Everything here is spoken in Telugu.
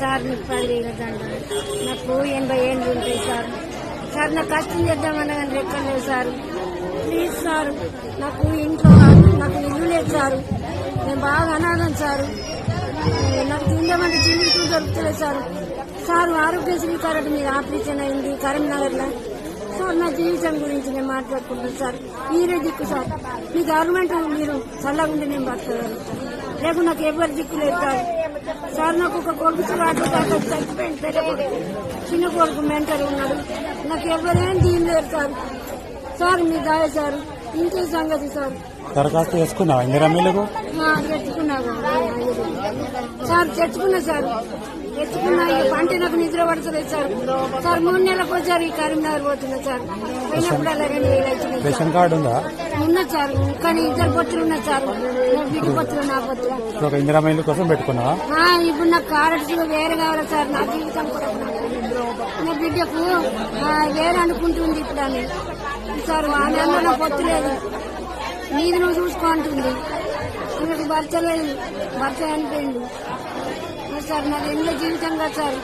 సార్ మీకు పదివేల దండలు నాకు ఎనభై ఏళ్ళు ఉంటాయి సార్. సార్ నాకు కష్టం చేద్దామన్నా కానీ లెక్కలేదు సార్. ప్లీజ్ సార్ నాకు ఇంట్లో నాకు ఇల్లు లేదు సార్. నేను బాగా అనాథం సార్. నాకు తిందామంటే జీవితం దొరుకుతలేదు సార్. సార్ ఆరోగ్యశ్రీ కార్డు మీద ఆపరేషన్ అయింది కరీంనగర్లో. సార్ నా జీవితం గురించి నేను మాట్లాడుకుంటాను సార్. మీరే దిక్కు సార్ మీ గవర్నమెంట్ మీరు చల్లగుండి నేను బతకగలుగుతాను లేకుంటే నాకు ఎవరు దిక్కు లేదు సార్. సార్ నాకు ఒక కొడుకు చచ్చిపోయింది పెద్ద కొడుకు. చిన్న కొడుకు మెంటర్ ఉన్నాడు. నాకు ఎవరేం దీని లేదు సార్. సార్ మీ దాయ సార్ ఇంకే సంగతి సార్. దరఖాస్తు చేసుకున్నావా? ఇందిరా సార్ తెచ్చుకున్నా సార్. ఈ పంట నాకు నిద్ర పడుతుంది సార్. సార్ మూడు నెలలకు వచ్చారు ఈ కరీంనగర్ పోతున్నా సార్. పోయినప్పుడు అలాగే. రేషన్ కార్డు ఉందా? ఉన్నా సార్. కానీ ఇద్దరు పొత్తులు ఉన్నా సార్. బిడ్డ పొత్తులు నా పొత్తులు. ఇందిరా కోసం పెట్టుకున్నావా? ఆ, ఇప్పుడు నాకు కార్డ్స్ వేరే కావాలి సార్. నా జీవితం కూడా నా బిడ్డకు వేరే అనుకుంటుంది ఇప్పుడు అని సార్ ఆమె అన్న పొత్తు లేదు. నీది నువ్వు చూసుకో అంటుంది. నాకు భర్త లేదు. భర్త అనిపోయింది మరి సార్ నాది ఎన్నో జీవితం కదా సార్